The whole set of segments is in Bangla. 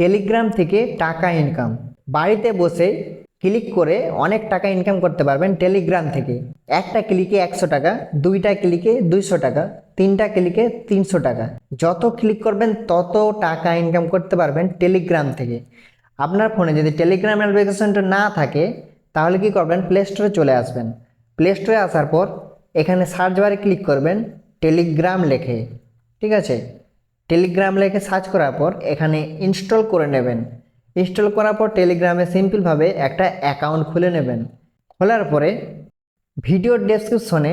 টেলিগ্রাম থেকে টাকা ইনকাম। বাড়িতে বসে ক্লিক করে অনেক টাকা ইনকাম করতে পারবেন টেলিগ্রাম থেকে। একটা ক্লিকে একশো টাকা, দুইটা ক্লিকে দুইশো টাকা, তিনটা ক্লিকে তিনশো টাকা। যত ক্লিক করবেন, তত টাকা ইনকাম করতে পারবেন টেলিগ্রাম থেকে। আপনার ফোনে যদি টেলিগ্রাম অ্যাপ্লিকেশনটা না থাকে, তাহলে কি করবেন? প্লে স্টোরে চলে আসবেন। প্লে স্টোরে আসার পর এখানে সার্চ বারে ক্লিক করবেন টেলিগ্রাম লেখে। ঠিক আছে? টেলিগ্রাম লেখে সার্চ করার পর এখানে ইনস্টল করে নেবেন। ইনস্টল করার পর টেলিগ্রামে সিম্পলভাবে একটা অ্যাকাউন্ট খুলে নেবেন। খোলার পরে ভিডিও ডেসক্রিপশনে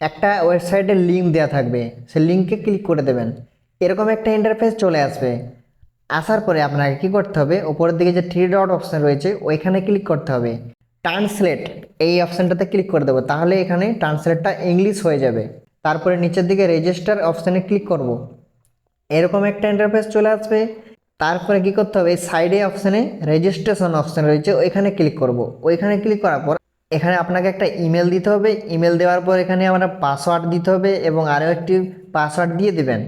একটা ওয়েবসাইটের লিঙ্ক দেওয়া থাকবে। সেই লিঙ্কে ক্লিক করে দেবেন। এরকম একটা ইন্টারফেস চলে আসবে। আসার পরে আপনাকে কি করতে হবে? উপরের দিকে যে থ্রি ডট অপশান রয়েছে, ওইখানে ক্লিক করতে হবে। ট্রান্সলেট এই অপশানটাতে ক্লিক করে দেবো। তাহলে এখানে ট্রান্সলেটটা ইংলিশ হয়ে যাবে। তারপরে নিচের দিকে রেজিস্টার অপশানে ক্লিক করব। এরকম একটা ইন্টারফেস চলে আসবে। তারপরে কি করতে হবে? সাইডে অপশানে রেজিস্ট্রেশন অপশান রয়েছে, ওইখানে ক্লিক করব। ওইখানে ক্লিক করার পর এখানে আপনাকে একটা ইমেল দিতে হবে। ইমেল দেওয়ার পর এখানে আমরা পাসওয়ার্ড দিতে হবে এবং আরও একটি পাসওয়ার্ড দিয়ে দেবেন।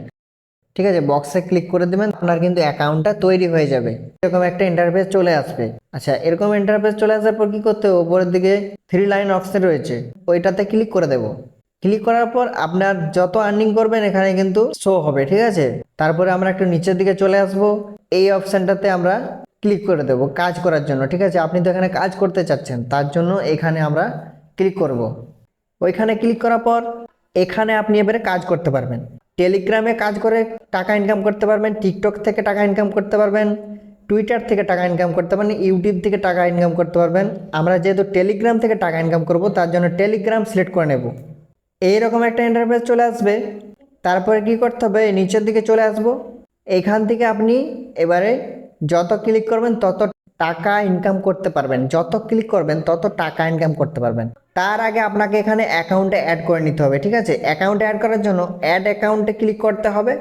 ঠিক আছে বক্সে ক্লিক করে দেবেন, আপনার কিন্তু অ্যাকাউন্টটা তৈরি হয়ে যাবে। এরকম একটা ইন্টারফেস চলে আসবে। আচ্ছা এরকম ইন্টারফেস চলে আসার পর কী করতে হবে? উপরের দিকে থ্রি লাইন অপশন রয়েছে, ওইটাতে ক্লিক করে দেবো। ক্লিক করার পর আপনার যত আর্নিং করবেন এখানে কিন্তু শো হবে, ঠিক আছে? তারপরে আমরা একটু নিচের দিকে চলে আসব। এই অপশানটাতে আমরা ক্লিক করে দেবো কাজ করার জন্য, ঠিক আছে? আপনি তো এখানে কাজ করতে চাচ্ছেন, তার জন্য এখানে আমরা ক্লিক করব। ওইখানে ক্লিক করার পর এখানে আপনি এবারে কাজ করতে পারবেন। টেলিগ্রামে কাজ করে টাকা ইনকাম করতে পারবেন টিকটক থেকে টাকা ইনকাম করতে পারবেন টুইটার থেকে টাকা ইনকাম করতে পারবেন ইউটিউব থেকে টাকা ইনকাম করতে পারবেন। আমরা যেহেতু টেলিগ্রাম থেকে টাকা ইনকাম করব, তার জন্য টেলিগ্রাম সিলেক্ট করে নেব। এইরকম একটা ইন্টারফেস চলে আসবে। তারপরে কি করতে হবে? নিচের দিকে চলে আসব। এইখান থেকে আপনি এবারে যত ক্লিক করবেন, তত টাকা ইনকাম করতে পারবেন। যত ক্লিক করবেন, তত টাকা ইনকাম করতে পারবেন। তার আগে আপনাকে এখানে অ্যাকাউন্টে অ্যাড করে নিতে হবে, ঠিক আছে? অ্যাকাউন্টে অ্যাড করার জন্য অ্যাড অ্যাকাউন্টে ক্লিক করতে হবে।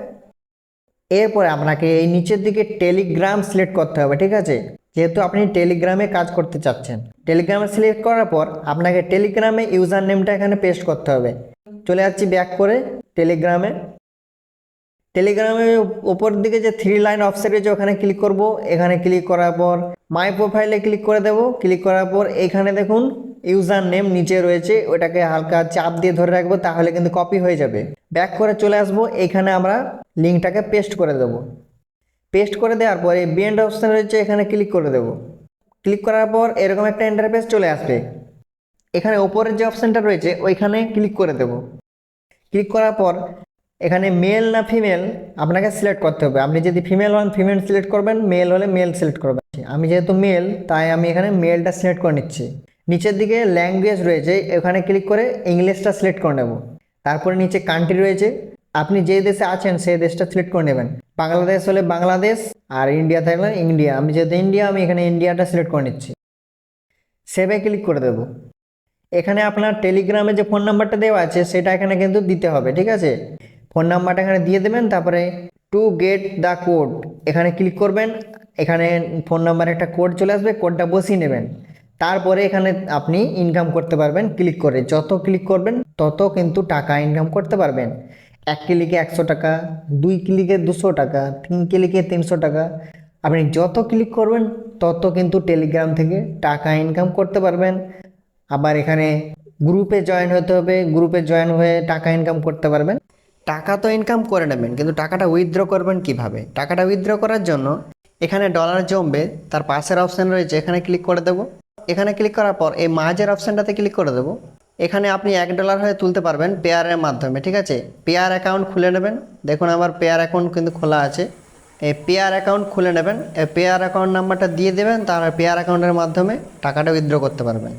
এরপরে আপনাকে এই নিচের দিকে টেলিগ্রাম সিলেক্ট করতে হবে, ঠিক আছে? যেহেতু আপনি টেলিগ্রামে কাজ করতে চাচ্ছেন। টেলিগ্রামে সিলেক্ট করার পর আপনাকে টেলিগ্রামে ইউজার নেমটা এখানে পেস্ট করতে হবে। চলে যাচ্ছি ব্যাক করে টেলিগ্রামে টেলিগ্রামে ওপর দিকে যে থ্রি লাইন অপশন রয়েছে, ওখানে ক্লিক করব। এখানে ক্লিক করার পর মাই প্রোফাইলে ক্লিক করে দেব। ক্লিক করার পর এখানে দেখুন ইউজার নেম নিচে রয়েছে, ওটাকে হালকা চাপ দিয়ে ধরে রাখব, তাহলে কিন্তু কপি হয়ে যাবে। ব্যাক করে চলে আসব, এখানে আমরা লিঙ্কটাকে পেস্ট করে দেবো। পেস্ট করে দেওয়ার পর বিএন্ড অপশান রয়েছে, এখানে ক্লিক করে দেবো। ক্লিক করার পর এরকম একটা ইন্টারফেস চলে আসবে। এখানে ওপরের যে অপশানটা রয়েছে, ওইখানে ক্লিক করে দেবো। ক্লিক করার পর, এখানে মেল না ফিমেল আপনাকে সিলেক্ট করতে হবে। আপনি যদি ফিমেল হন ফিমেল সিলেক্ট করবেন মেল হলে মেল সিলেক্ট করবেন। আমি যেহেতু মেল তাই আমি এখানে মেলটা সিলেক্ট করে নিচ্ছি। নিচের দিকে ল্যাঙ্গুয়েজ রয়েছে এখানে ক্লিক করে ইংলিশটা সিলেক্ট করে নেব। তারপরে নিচে কান্ট্রি রয়েছে, আপনি যে দেশে আছেন, সেই দেশটা সিলেক্ট করে নেবেন। বাংলাদেশ হলে বাংলাদেশ, আর ইন্ডিয়া থাকলে ইন্ডিয়া আমি যেহেতু ইন্ডিয়া আমি এখানে ইন্ডিয়াটা সিলেক্ট করে নিচ্ছি। সেভে ক্লিক করে দেবো। এখানে আপনার টেলিগ্রামে যে ফোন নাম্বারটা দেওয়া আছে, সেটা এখানে কিন্তু দিতে হবে, ঠিক আছে? ফোন নাম্বারটা এখানে দিয়ে দেবেন, তারপরে টু গেট দ্য কোড এখানে ক্লিক করবেন, এখানে ফোন নাম্বারে একটা কোড চলে আসবে কোডটা বসিয়ে নেবেন। তারপরে এখানে আপনি ইনকাম করতে পারবেন ক্লিক করে। যত ক্লিক করবেন, তত কিন্তু টাকা ইনকাম করতে পারবেন। এক ক্লিকে একশো টাকা, দুই ক্লিকে দুশো টাকা, তিন ক্লিকে তিনশো টাকা। আপনি যত ক্লিক করবেন, তত কিন্তু টেলিগ্রাম থেকে টাকা ইনকাম করতে পারবেন। আবার এখানে গ্রুপে জয়েন হতে হবে গ্রুপে জয়েন হয়ে টাকা ইনকাম করতে পারবেন। টাকা তো ইনকাম করে নেবেন, কিন্তু টাকাটা উইথড্র করবেন কীভাবে? টাকাটা উইথড্র করার জন্য এখানে ডলার জমবে, তার পাশের অপশান রয়েছে, এখানে ক্লিক করে দেবো। এখানে ক্লিক করার পর এই মাঝের অপশানটাতে ক্লিক করে দেবো। এখানে আপনি এক ডলার হয়ে তুলতে পারবেন পেয়ারের মাধ্যমে, ঠিক আছে? পেয়ার অ্যাকাউন্ট খুলে নেবেন। দেখুন আমার পেয়ার অ্যাকাউন্ট কিন্তু খোলা আছে। এই পেয়ার অ্যাকাউন্ট খুলে নেবেন, এই পেয়ার অ্যাকাউন্ট নাম্বারটা দিয়ে দেবেন তারা পেয়ার অ্যাকাউন্টের মাধ্যমে টাকাটা উইথড্র করতে পারবেন।